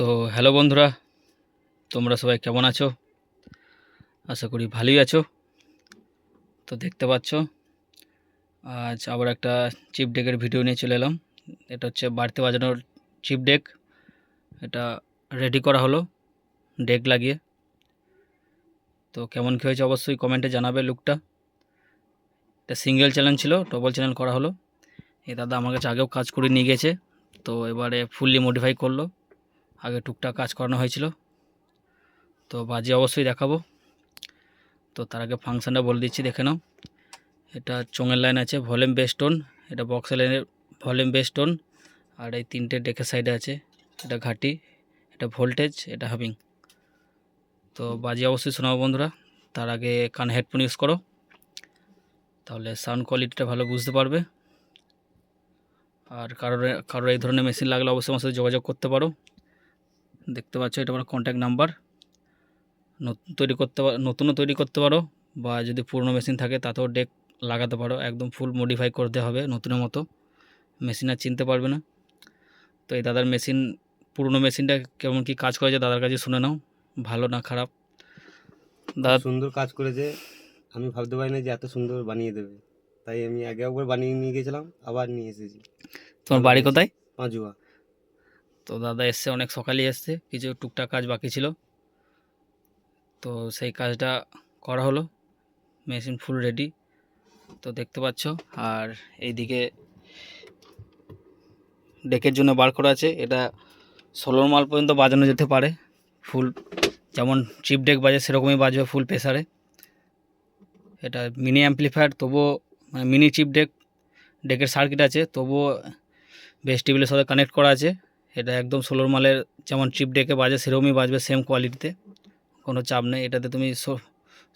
তো হ্যালো বন্ধুরা, তোমরা সবাই কেমন আছো? আশা করি ভালোই আছো। তো দেখতে পাচ্ছ, আজ আবার একটা চিপ ডেকের ভিডিও নিয়ে চলে এলাম। এটা হচ্ছে বাড়িতে বাজানোর চিপ ডেক এটা রেডি করা হলো ডেক লাগিয়ে। তো কেমন কী হয়েছে অবশ্যই কমেন্টে জানাবে লুকটা এটা সিঙ্গেল চ্যানেল ছিল ডবল চ্যানেল করা হলো। এই দাদা আমার কাছে আগেও কাজ করে নিয়ে গেছে, তো এবারে ফুললি মডিফাই করল। আগে টুকটাক কাজ করানো হয়েছিল। তো বাজি অবশ্যই দেখাবো। তো তার আগে ফাংশানটা বলে দিচ্ছি, দেখে নাও। এটা চোঙের লাইন আছে, ভলিউম বেস্টোন এটা বক্স লাইনের ভলিউম বেস্টোন আর এই তিনটে ডেকের সাইডে আছে, এটা ঘাটি, এটা ভোল্টেজ, এটা হাবিং। তো বাজি অবশ্যই শোনাবো বন্ধুরা। তার আগে কান হেডফোন ইউজ করো। তাহলে সাউন্ড কোয়ালিটিটা ভালো বুঝতে পারবে। আর কারোর কারোর এই ধরনের মেশিন লাগলে অবশ্যই আমার সাথে যোগাযোগ করতে পারো। দেখতে পাচ্ছ এটা আমার কন্ট্যাক্ট নাম্বার নতুন তৈরি করতে পারো নতুনও তৈরি করতে পারো বা যদি পুরনো মেশিন থাকে তাতেও ডেক লাগাতে পারো। একদম ফুল মডিফাই করতে হবে নতুনের মতো। মেশিন আর চিনতে পারবে না। তো এই দাদার মেশিন পুরনো মেশিনটা কেমন কি কাজ করেছে দাদার কাছে শুনে নাও। ভালো না খারাপ? দাদা সুন্দর কাজ করেছে। আমি ভাবতে পারি না যে এত সুন্দর বানিয়ে দেবে। তাই আমি আগে একবার বানিয়ে নিয়ে গেছিলাম আবার নিয়ে এসেছি। তোমার বাড়ি কোথায়? পাঁচুয়া। তো দাদা এসছে, অনেক সকালেই এসছে, কিছু টুকটাক কাজ বাকি ছিল। তো সেই কাজটা করা হলো, মেশিন ফুল রেডি। তো দেখতে পাচ্ছ, আর এইদিকে ডেকের জন্য বার করা আছে। এটা ষোলোর মাল পর্যন্ত বাজানো যেতে পারে। ফুল যেমন চিপ ডেক বাজে, সেরকমই বাজবে ফুল প্রেসারে। এটা মিনি অ্যাম্পলিফায়ার, তবুও মানে মিনি চিপ ডেক, ডেকের সার্কিট আছে, তবুও বেস টেবিলের সাথে কানেক্ট করা আছে। এটা একদম ষোলোর মালের যেমন চিপ ডেকে বাজে, সেরকমই বাজবে সেম কোয়ালিটিতে কোনো চাপ নেই, এটাতে তুমি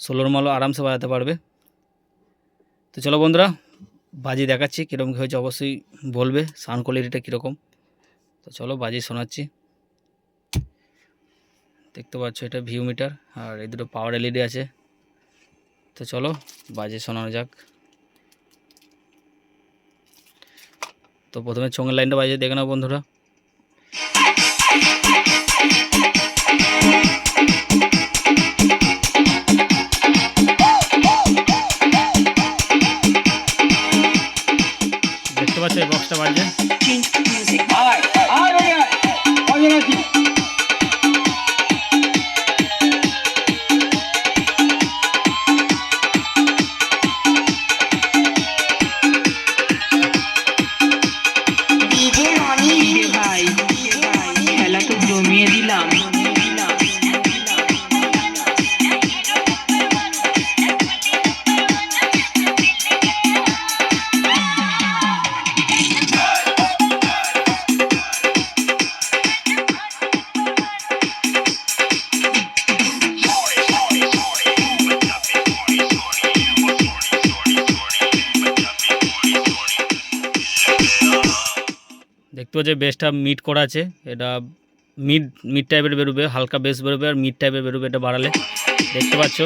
ষোলোর মালও আরামসে বাজাতে পারবে। তো চলো বন্ধুরা, বাজি দেখাচ্ছি, কীরকম কী হয়েছে অবশ্যই বলবে সাউন্ড কোয়ালিটিটা কীরকম। তো চলো বাজি শোনাচ্ছি। দেখতে পাচ্ছ এটা ভিউ মিটার আর এই দুটো পাওয়ার এলইডি আছে। তো চলো বাজি শোনানো যাক। তো প্রথমে চোঙের লাইনটা বাজিয়ে দেখে নাও বন্ধুরা। পাচ্ছ দেখতে যে বেসটা মিট করা আছে, এটা মিড মিড টাইপের বেরোবে, হালকা বেস বেরোবে আর মিড টাইপের বেরোবে এটা বাড়ালে। দেখতে পাচ্ছ?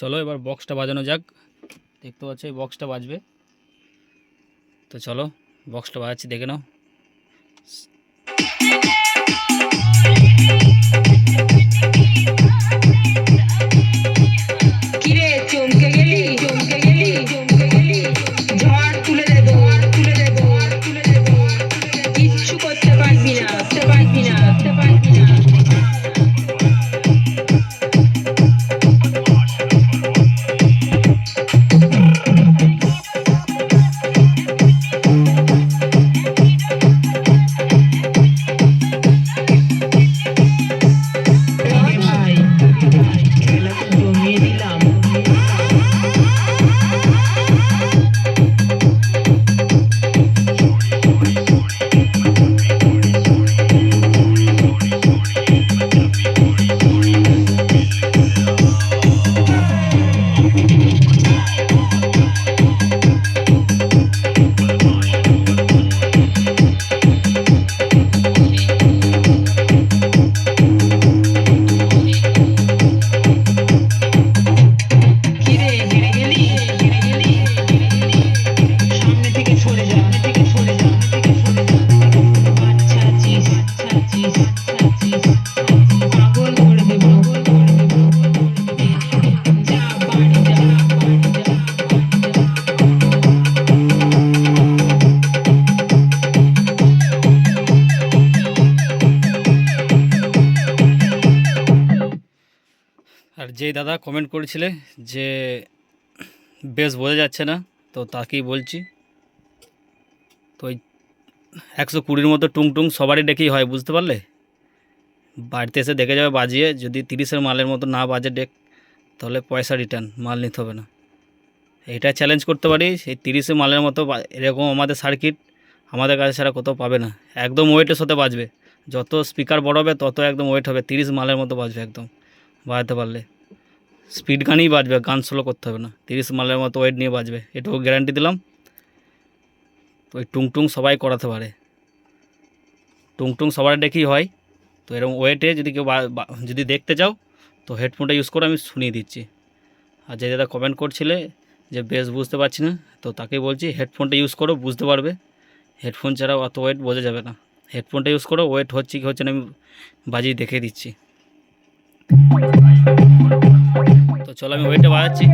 চলো এবার বক্সটা বাজানো যাক। দেখতে পাচ্ছ এই বক্সটা বাজবে। তো চলো বক্সটা বাজাচ্ছি, দেখে নাও। কিরে যেই দাদা কমেন্ট করেছিলে যে বেশ বোঝা যাচ্ছে না, তো তাকেই বলছি। তো ওই একশো কুড়ির মতো টুংটুং সবারই ডেকেই হয়, বুঝতে পারলে? বাড়িতে এসে দেখে যাবে বাজিয়ে, যদি তিরিশের মালের মতো না বাজে ডেক, তাহলে পয়সা রিটার্ন মাল নিতে হবে না। এটা চ্যালেঞ্জ করতে পারি, সেই তিরিশে মালের মতো এরকম আমাদের সার্কিট আমাদের কাছে ছাড়া কোথাও পাবে না। একদম ওয়েটের সাথে বাজবে। যত স্পিকার বড় হবে, তত একদম ওয়েট হবে, তিরিশ মালের মতো বাজবে একদম। বাজাতে পারলে। স্পিড গানই বাজবে, গান স্লো করতে হবে না। তিরিশ মালের মতো ওয়েট নিয়ে বাজবে। এটুকু গ্যারান্টি দিলাম। তো ওই টুংটুং সবাই করাতে পারে। টুংটুং সবার ডেকেই হয়। তো এরকম ওয়েটে যদি কেউ যদি দেখতে চাও, তো হেডফোনটা ইউজ করে আমি শুনিয়ে দিচ্ছি। আর যে দাদা কমেন্ট করছিলে যে বেশ বুঝতে পারছি না, তো তাকে বলছি হেডফোনটা ইউজ করো, বুঝতে পারবে। হেডফোন ছাড়া অত ওয়েট বোঝা যাবে না। হেডফোনটা ইউজ করো ওয়েট হচ্ছে কি হচ্ছে না, আমি বাজিয়ে দেখিয়ে দিচ্ছি। তো চলো আমি ওয়েটটা বাজাচ্ছি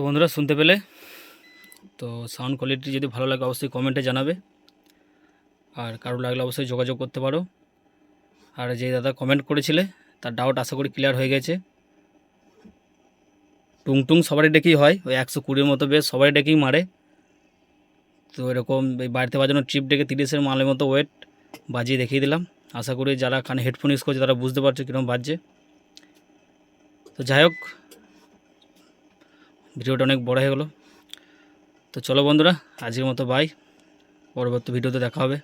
তো বন্ধুরা, শুনতে পেলে? তো সাউন্ড কোয়ালিটি যদি ভালো লাগে, অবশ্যই কমেন্টে জানাবে। আর কারও লাগলে অবশ্যই যোগাযোগ করতে পারো। আর যে দাদা কমেন্ট করেছিলে, তার ডাউট আশা করি ক্লিয়ার হয়ে গেছে। টুংটুং সবারই ডেকেই হয়, ওই একশো কুড়ির মতো বেশ সবাই ডেকেই মারে। তো এরকম এই বাড়িতে বাজানো ট্রিপ ডেকে তিরিশের মালের মতো ওয়েট বাজিয়ে দেখিয়ে দিলাম। আশা করি যারা কানে হেডফোন ইউজ করছে, তারা বুঝতে পারছে কীরকম বাজছে। তো যাই হোক ভিডিওটা অনেক বড় হয়ে গেলো। তো চলো বন্ধুরা, আজকের মতো বাই পরবর্তী ভিডিওতে দেখা হবে।